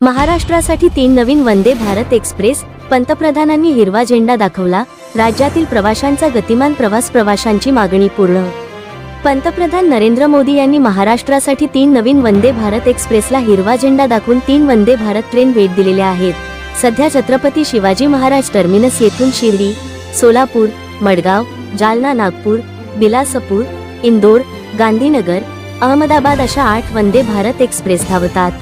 महाराष्ट्रासाठी तीन नवीन वंदे भारत एक्सप्रेस पंतप्रधानांनी हिरवा झेंडा दाखवला राज्यातील प्रवाशांचा गतिमान प्रवास प्रवाशांची मागणी पूर्ण. पंतप्रधान नरेंद्र मोदी यांनी महाराष्ट्रासाठी तीन नवीन वंदे भारत एक्सप्रेसला हिरवा झेंडा दाखवून तीन वंदे भारत ट्रेन भेट दिलेल्या आहेत. सध्या छत्रपती शिवाजी महाराज टर्मिनस येथून शिर्डी सोलापूर मडगाव जालना नागपूर बिलासपूर इंदोर गांधीनगर अहमदाबाद अशा आठ वंदे भारत एक्सप्रेस धावतात.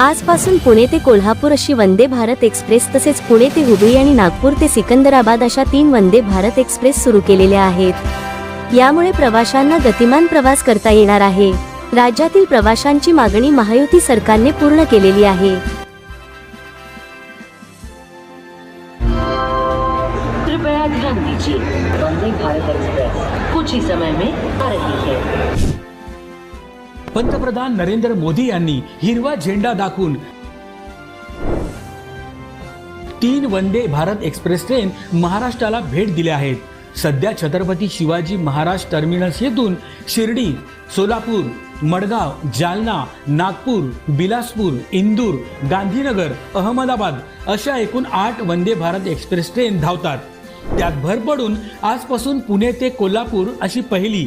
आजपासून पुणे ते कोल्हापूर अशी वंदे भारत एक्सप्रेस तसेच पुणे ते हुबळी आणि नागपूर ते सिकंदराबाद अशा तीन वंदे भारत एक्सप्रेस सुरू केलेल्या आहेत. यामुळे प्रवाशांना गतिमान प्रवास करता येणार आहे. राज्यातील प्रवाशांची मागणी महायुती सरकारने पूर्ण केलेली आहे. कृपया ध्यान दीजिए वंदे भारत एक्सप्रेस कुछ ही समय में आ रही है? पंतप्रधान नरेंद्र मोदी यांनी हिरवा झेंडा दाखवून तीन वंदे भारत एक्सप्रेस ट्रेन महाराष्ट्राला भेट दिल्या आहेत. सध्या छत्रपती शिवाजी महाराज टर्मिनस येथून शिर्डी सोलापूर मडगाव जालना नागपूर बिलासपूर इंदूर गांधीनगर अहमदाबाद अशा एकूण आठ वंदे भारत एक्सप्रेस ट्रेन धावतात. त्यात भर पडून आजपासून पुणे ते कोल्हापूर अशी पहिली